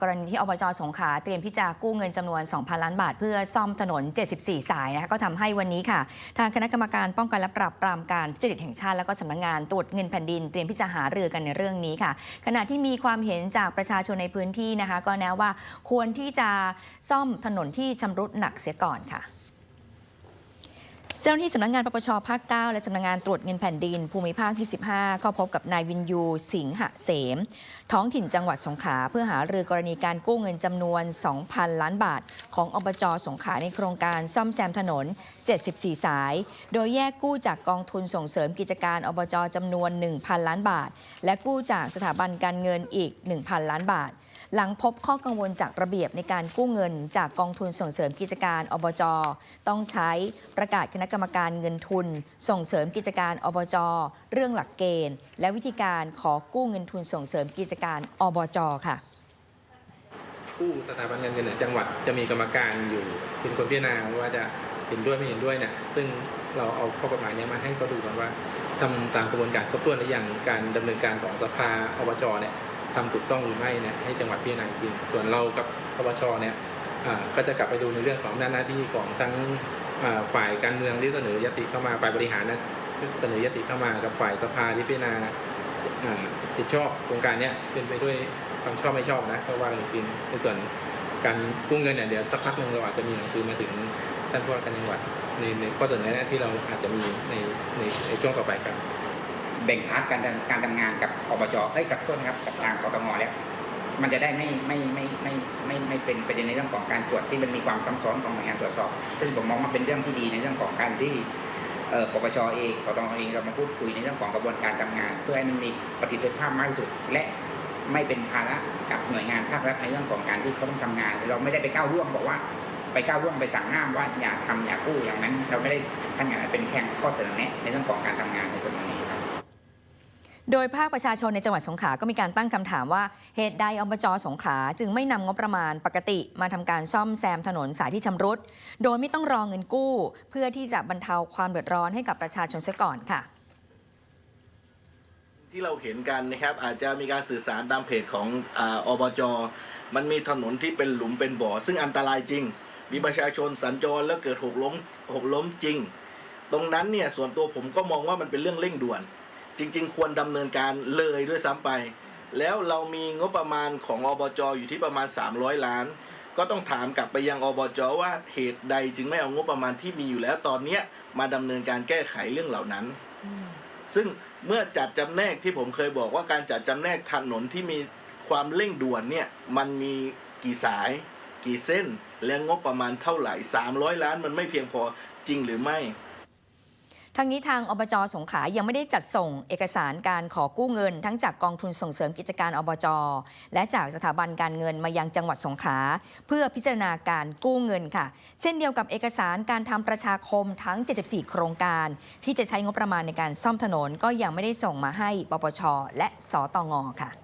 กรณีที่อบจสงขลาเตรียมที่จะกู้เงินจำนวน 2,000 ล้านบาท เพื่อซ่อมถนน 74 สายนะคะก็ทำให้วันนี้ค่ะ ทางคณะกรรมการป้องกันและปราบปรามการทุจริตแห่งชาติและก็สำนักงานตรวจเงินแผ่นดิน เตรียมที่จะหารือกันในเรื่องนี้ค่ะ ขณะที่มีความเห็นจากประชาชนในพื้นที่นะคะ ก็แนะว่าควรที่จะซ่อมถนนที่ชำรุดหนักเสียก่อนค่ะ เจ้าหน้าที่สำนักงานปปชภาค 9 และสำนักงานตรวจเงินแผ่นดิน ภูมิภาคที่ 15 เข้าพบกับนายวินยู สิงหะเสม ท้องถิ่นจังหวัดสงขลาเพื่อหารือกรณีการกู้เงินจำนวน 2,000 ล้านบาท ของอบจสงขลาในโครงการซ่อมแซมถนน 74 สาย โดยแยกกู้จากกองทุนส่งเสริมกิจการอบจจำนวน 1,000 ล้านบาท และกู้จากสถาบันการเงินอีก 1,000 ล้านบาท หลังพบข้อกังวลจากระเบียบในการกู้เงิน จากกองทุนส่งเสริมกิจการอบจ ต้องใช้ประกาศคณะกรรมการเงินทุน ส่งเสริมกิจการอบจ เรื่องหลักเกณฑ์ และวิธีการขอกู้เงินทุนส่งเสริมกิจการอบจค่ะ กู้สถาบันการเงินในจังหวัดจะมีกรรมการอยู่เป็นคนพิจารณาว่าจะเห็นด้วยไม่เห็นด้วยเนี่ยซึ่งเราเอาข้อกฎหมายนี้มาให้เขาดูกันว่าทำตามกระบวนการครบถ้วนหรือยังการดำเนินการของสภาอบจเนี่ย ทำถูกต้องหรือไม่เนี่ยให้จังหวัดพิจารณาทีส่วนเรากับอบจเนี่ยก็จะกลับไปดูในเรื่องของอำนาหน้าที่ของทั้งฝ่ายการเมืองที่เสนอยติเข้ามาฝ่ายบริหารนะที่เสนอยติเข้ามากับฝ่ายสภาที่พิจารณาอ่าผิดชอบโครงการเนี้ยเป็นไปด้วยความชอบไม่ชอบนะก็ว่ากันอีกทีในส่วนการกู้เงินเนี่ยเดี๋ยวสักพักหนึ่งเราอาจจะมีหนังสือมาถึงท่านผู้ว่าการจังหวัดในในข้อเสนอแนะที่เราอาจจะมีในในในช่วงต่อไปครับ แบ่งพาร์ทการดำการทำงานกับอบจเอ้ยกับต้นครับกับทางสตงแล้ว มันจะได้ไม่ไม่ไม่ไม่ไม่ไม่เป็นประเด็นในเรื่องของการตรวจที่มันมีความซ้ำซ้อนของหน่วยงานตรวจสอบ ซึ่งผมมองว่าเป็นเรื่องที่ดีในเรื่องของการที่เอ่อปปชเองสตงเองเรามาพูดคุยในเรื่องของกระบวนการทำงาน เพื่อให้มันมีประสิทธิภาพมากที่สุด และไม่เป็นภาระกับหน่วยงานภาครัฐในเรื่องของการที่เขาต้องทำงาน เราไม่ได้ไปก้าวร่วงบอกว่าไปก้าวร่วงไปสั่งห้ามว่าอย่าทำอย่ากู้อย่างนั้น เราไม่ได้ขั้นอย่างนั้นเป็นแค่ข้อเสนอแนะในเรื่องของการทำงานในส่วนนี้ครับ โดยภาคประชาชนในจังหวัดสงขลาก็มีการตั้งคำถามว่าเหตุใดอบจสงขลาจึงไม่นำงบประมาณปกติมาทำการซ่อมแซมถนนสายที่ชำรุด โดยไม่ต้องรอเงินกู้ เพื่อที่จะบรรเทาความเดือดร้อนให้กับประชาชนเสียก่อนค่ะ ที่เราเห็นกันนะครับอาจจะมีการสื่อสารตามเพจของออบจมันมีถนนที่เป็นหลุมเป็นบ่อ ซึ่งอันตรายจริง มีประชาชนสัญจรแล้วเกิดหกล้มหกล้มจริง ตรงนั้นเนี่ยส่วนตัวผมก็มองว่ามันเป็นเรื่องเร่งด่วน จริง ๆ ควรดำเนินการเลยด้วยซ้ำไป แล้วเรามีงบประมาณของอบจอยู่ที่ประมาณ 300 ล้าน ก็ต้องถามกลับไปยังอบจว่าเหตุใดจึงไม่เอางบประมาณที่มีอยู่แล้วตอนเนี้ยมาดำเนินการแก้ไขเรื่องเหล่านั้น ซึ่งเมื่อจัดจำแนกที่ผมเคยบอกว่าการจัดจำแนกถนนที่มีความเร่งด่วนเนี่ยมันมีกี่สาย กี่เส้นและงบประมาณเท่าไหร่ 300 ล้านมันไม่เพียงพอจริงหรือไม่ ทั้งนี้ทางอบจสงขลายังไม่ได้จัดส่งเอกสารการขอกู้เงิน ทั้งจากกองทุนส่งเสริมกิจการอบจและจากสถาบันการเงินมายังจังหวัดสงขลาเพื่อพิจารณาการกู้เงินค่ะ เช่นเดียวกับเอกสารการทำประชาคมทั้ง 74 โครงการ ที่จะใช้งบประมาณในการซ่อมถนนก็ยังไม่ได้ส่งมาให้ปปชและสตงค่ะ